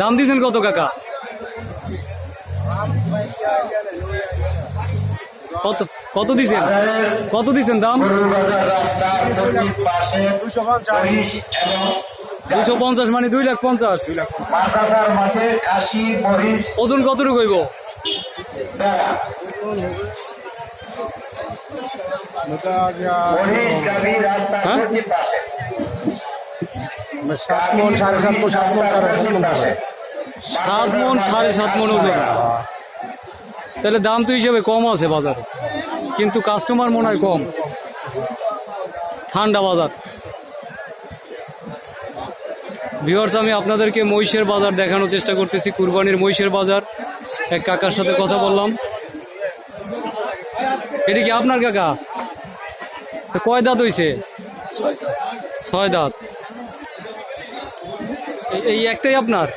দাম দিয়েছেন কত, কাকা? কত কত দিছেন কত দিছেন দাম? দুশো পঞ্চাশ মানে দুই লাখ পঞ্চাশ। ওজন কতটুকু হইব? হ্যাঁ? সাত সাড়ে সাত সাত মন সাড়ে সাত মন ওজন তাহলে দাম তো হিসেবে কম আছে বাজারে। কিন্তু কাস্টমার মনে হয় কম। ঠান্ডা বাজার। ভিউয়ার্স আমি আপনাদেরকে মহিষের বাজার দেখানোর চেষ্টা করতেছি। কুরবানির মহিষের বাজার। এক কাকার সাথে কথা বললাম। এটা কি আপনার কাকা? কয় দাঁত হয়েছে ছয় দাঁত। এই একটাই আপনার?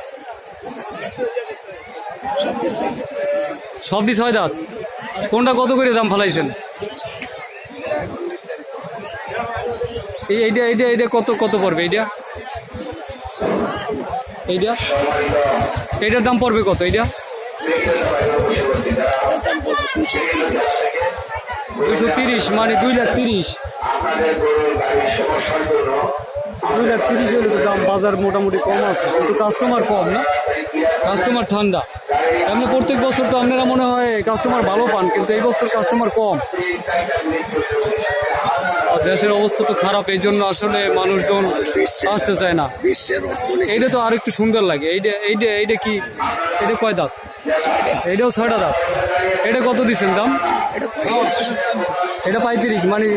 সবটি ছয় দাঁত। কোনটা কত করে দাম ফালাইছেন? এই- এইটা এইটা এইটা কত কত পড়বে এইটা? এইটা? এইটার দাম পড়বে কত এইটা? দুশো তিরিশ মানে দুই লাখ তিরিশ। দুই লাখ তিরিশ হলে তো দাম বাজার মোটামুটি কম আছে, কিন্তু কাস্টমার কম না? কাস্টমার ঠান্ডা। এমনি প্রত্যেক বছর তো আপনারা মনে হয় কাস্টমার ভালো পান, কিন্তু এই বছর কাস্টমার কম। দেশের অবস্থা তো খারাপ, এই জন্য আসলে মানুষজন আসতে চায় না। এইটা তো আর একটু সুন্দর লাগে। এইটা এইটা এইটা কি? এটা কয় দাঁত? এইটাও ছয়টা দাঁত। এটা কত দিচ্ছেন দাম? এটা পঁয়ত্রিশ মানে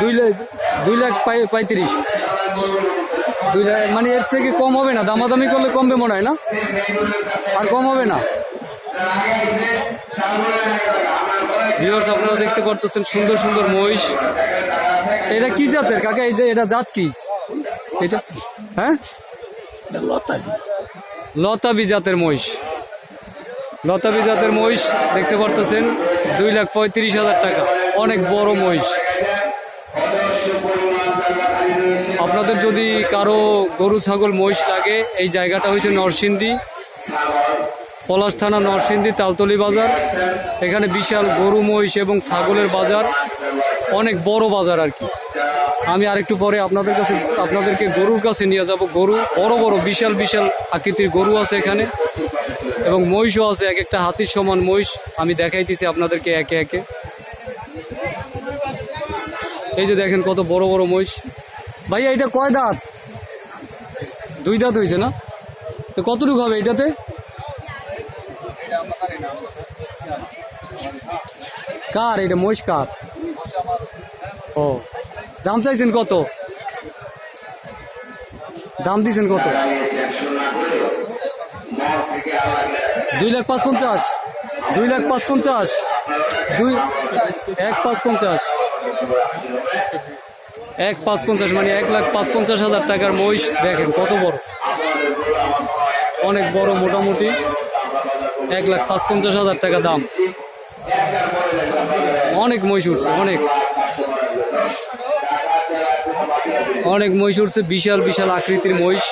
দুই লাখ দুই লাখ পঁয়ত্রিশ। দুই লাখ মানে এর থেকে কম হবে না। দামাদামি করলে কমবে মনে হয় না? আর কম হবে না? ভিউয়ার্স আপনারা দেখতে পারতেছেন সুন্দর সুন্দর মহিষ। এটা কি জাতের? কাকা এই যে এটা জাত কি? এটা হ্যাঁ? লতাবি। জাতের মহিষ। লতাবি জাতের মহিষ দেখতে পারতেছেন দুই লাখ পঁয়ত্রিশ হাজার টাকা। অনেক বড় মহিষ। আপনাদের যদি কারও গরু ছাগল মহিষ লাগে এই জায়গাটা হয়েছে নরসিংদী। পলাশ থানা নরসিংদী তালতলি বাজার। এখানে বিশাল গরু, মহিষ এবং ছাগলের বাজার। অনেক বড় বাজার আর কি। আমি আরেকটু পরে আপনাদের কাছে, আপনাদেরকে গরুর কাছে নিয়ে যাব। গরু, বড় বড়, বিশাল বিশাল আকৃতির গরু আছে এখানে। এবং মহিষও আছে, এক একটা হাতির সমান মহিষ। আমি দেখাইতেছি আপনাদেরকে একে একে। এই যে দেখেন কত বড় বড় মহিষ। ভাইয়া, এটা কয় দাঁত? দুই দাঁত হয়েছে না? কতটুকু হবে এটাতে? কার এটা মহিষ কার? ও, দাম চাইছেন কত? দাম দিছেন কত? দুই লাখ পাঁচ পঞ্চাশ দুই লাখ পাঁচ পঞ্চাশ দুই এক পাঁচ পঞ্চাশ এক পাঁচ পঞ্চাশ মানে এক লাখ পাঁচ পঞ্চাশ হাজার টাকার মহিষ দেখেন কত বড়। অনেক বড় মোটামুটি। এক লাখ পাঁচ পঞ্চাশ হাজার টাকা দাম। অনেক মহিষ অনেক। অনেক মহিষ বিশাল বিশাল আকৃতির মহিষ।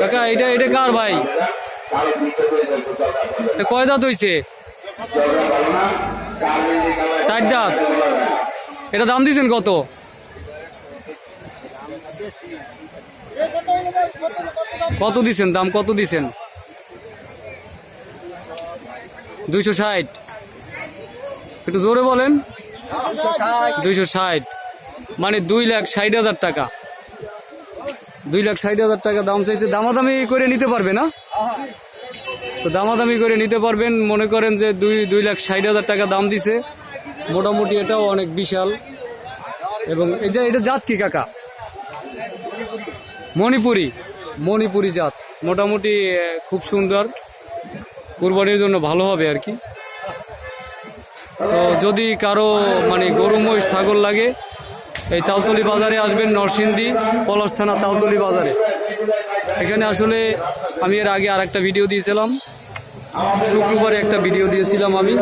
কাকা, এটা এটা কার ভাই? কয় দাঁত হইছে? ষাট দাঁত। এটা দাম দিয়েছেন কত? কত দিছেন? দাম কত দিছেন? দুইশো ষাট। একটু জোরে বলেন। দুইশো ষাট। মানে দুই লাখ ষাট হাজার টাকা। দুই লাখ ষাট হাজার টাকা দাম চাইছে। দামাদামি করে নিতে পারবে না? তো দামাদামি করে নিতে পারবেন। মনে করেন যে দুই দুই লাখ ষাট হাজার টাকা দাম দিছে। মোটামুটি এটাও অনেক বিশাল। এবং এই যে, এটা জাত কি, কাকা? মণিপুরি। মণিপুরি জাত। মোটামুটি খুব সুন্দর। কুরবানির জন্য ভালো হবে আর কি। তো যদি কারও মানে গরু, মহিষ, ছাগল লাগে, এই তালতলি বাজারে আসবেন, নরসিংদী, পলাশ থানা, তালতলি বাজারে। এখানে আসলে আমি এর আগে আর একটা ভিডিও দিয়েছিলাম। শুক্রবারে একটা ভিডিও দিয়েছিলাম আমি।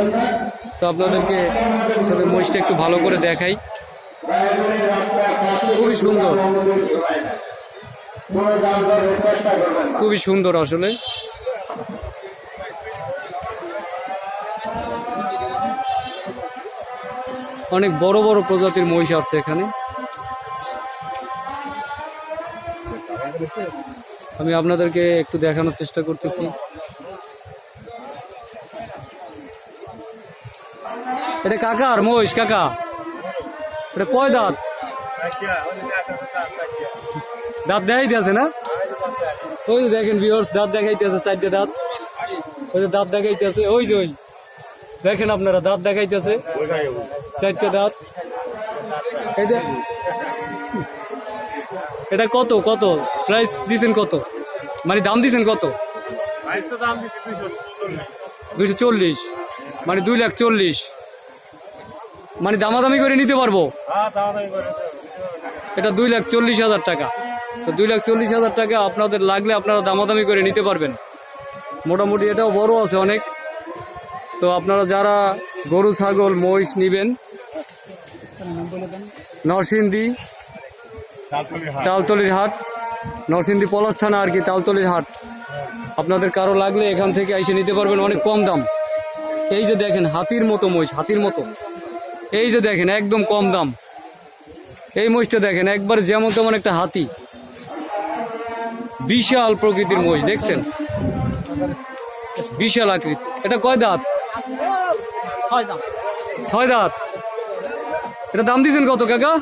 তো আপনাদেরকে আসলে মহিষটা একটু ভালো করে দেখাই। খুবই সুন্দর। খুবই সুন্দর আসলে। অনেক বড় বড় প্রজাতির মহিষ আছে এখানে। আমি আপনাদেরকে একটু দেখানোর চেষ্টা করতেছি। এটা কাকার মহিষ, কাকা। এটা কয় দাঁত? দাঁত দেখাইতেছে না? ওই দেখেন ভিউয়ার্স দাঁত দেখাইতেছে চারটে দাঁত। ওই যে দাঁত দেখাইতেছে ওই যে ওই। দেখেন আপনারা দাঁত দেখাইতেছে চারটে দাঁত। এটা এটা কত কত? প্রাইস দিছেন কত? মানে দাম দিছেন কত? দুইশো চল্লিশ। মানে দুই লাখ চল্লিশ। মানে দামাদামি করে নিতে পারব। এটা দুই লাখ চল্লিশ হাজার টাকা। তো দুই লাখ চল্লিশ হাজার টাকা আপনাদের লাগলে আপনারা দামাদামি করে নিতে পারবেন। মোটামুটি এটাও বড় আছে অনেক। তো আপনারা যারা গরু, ছাগল, মহিষ নিবেন, নরসিংদী, তালতলির হাট, নরসিংদী পলাশ থানা আর কি, তালতলির হাট। আপনাদের কারও লাগলে এখান থেকে এসে নিতে পারবেন অনেক কম দাম। এই যে দেখেন, হাতির মতো মহিষ, হাতির মতো। এই যে দেখেন, একদম কম দাম। এই মহিষটা দেখেন, একবার যেমন তেমন একটা হাতি। বিশাল প্রকৃতির মহিষ দেখছেন? বিশাল আকৃতি। এটা কয় দাঁত? ছয় দাঁত। এটা দাম দিয়েছেন কত কাকা?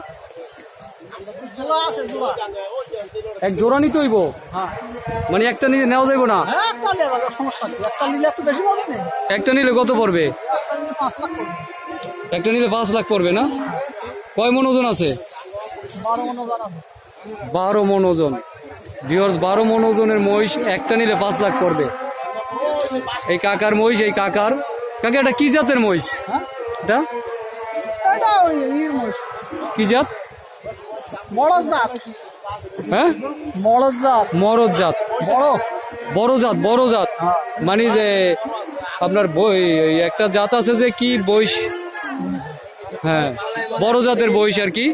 এক জোড়া নিতে হইব? মানে একটা নিয়ে নেওয়া যাইব না? একটা নেই। একটা নিলে কত পড়বে? একটা নিলে পাঁচ লাখ পড়বে। না? কয় মন ওজন আছে। বারো মন ওজন। ভিওর্স বারো মন ওজনের মহিষ একটা নিলে পাঁচ লাখ পড়বে। এই কাকার মহিষ এই কাকার। কাকা এটা কি জাতের মহিষ? হ্যাঁ এটা কি জাত? বড় জাত। হ্যাঁ? বড় জাত। মরদ জাত। বড়। বড় জাত বড় জাত। মানে যে আপনার বই একটা জাত আছে যে কি বইস হ্যাঁ। বড় জাতের বইস আর কি?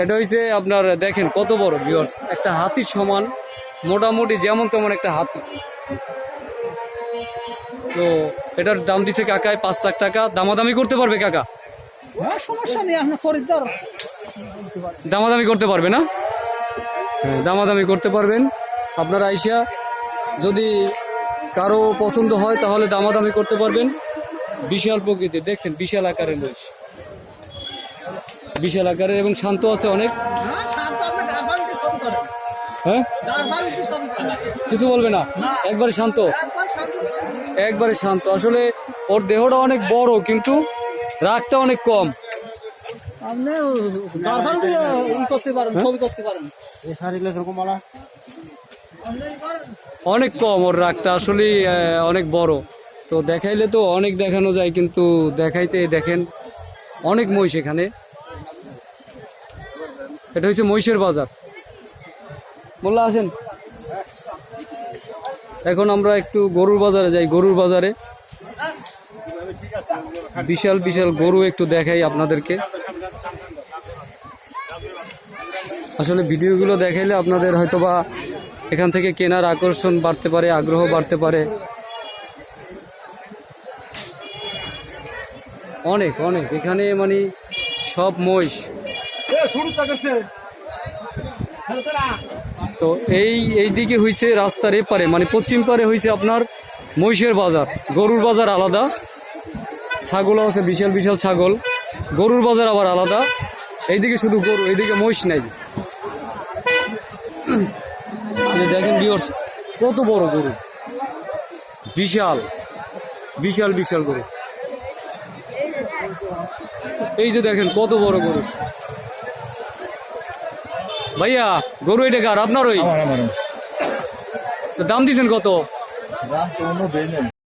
এটা হইছে আপনার দেখেন কত বড় ভিউয়ার্স একটা হাতির সমান মোটামুটি যেমন তেমন একটা হাতি। তো এটার দাম দিছে কাকায় পাঁচ লাখ টাকা। দামাদামি করতে পারবে কাকা? হ্যাঁ সমস্যা নেই খরিদ্দার। দামাদামি করতে পারবে না? হ্যাঁ দামাদামি করতে পারবেন। আপনারা আইসা যদি কারও পছন্দ হয় তাহলে দামাদামি করতে পারবেন। বিশাল প্রকৃতির দেখছেন বিশাল আকারের মহিষ। বিশাল আকারের এবং শান্ত আছে অনেক। হ্যাঁ হ্যাঁ? কিছু বলবে না? একবারে শান্ত? একবার শান্ত। একবারে শান্ত। আসলে ওর দেহটা অনেক বড় কিন্তু রাগটা অনেক কম। করেন। অনেক কম ওর রাগটা আসলে অনেক বড়। তো দেখাইলে তো অনেক দেখানো যায় কিন্তু দেখাইতে দেখেন অনেক মহিষ এখানে। এটা হচ্ছে মহিষের বাজার। মোল্লা, আসেন। এখন আমরা একটু গরুর বাজারে যাই, গরুর বাজারে। বিশাল বিশাল গরু একটু দেখাই আপনাদেরকে। আসলে ভিডিওগুলো দেখাইলে আপনাদের হয়তোবা এখান থেকে কেনার আকর্ষণ বাড়তে পারে, আগ্রহ বাড়তে পারে। অনেক অনেক। এখানে মানে সব মহিষ। তো এই এই দিকে হইছে রাস্তার এপারে মানে পশ্চিম পারে হইছে আপনার মহিষের বাজার, গরুর বাজার আলাদা। ছাগলও আছে, বিশাল বিশাল ছাগল। গরুর বাজার আবার আলাদা। এইদিকে শুধু গরু, এইদিকে মহিষ নাই। দেখেন বিয়র্স কত বড় গরু। বিশাল বিশাল বিশাল গরু। এই যে দেখেন কত বড় গরু। ভাইয়া গরু এটা কার? আপনার ওই দাম দিছেন কত?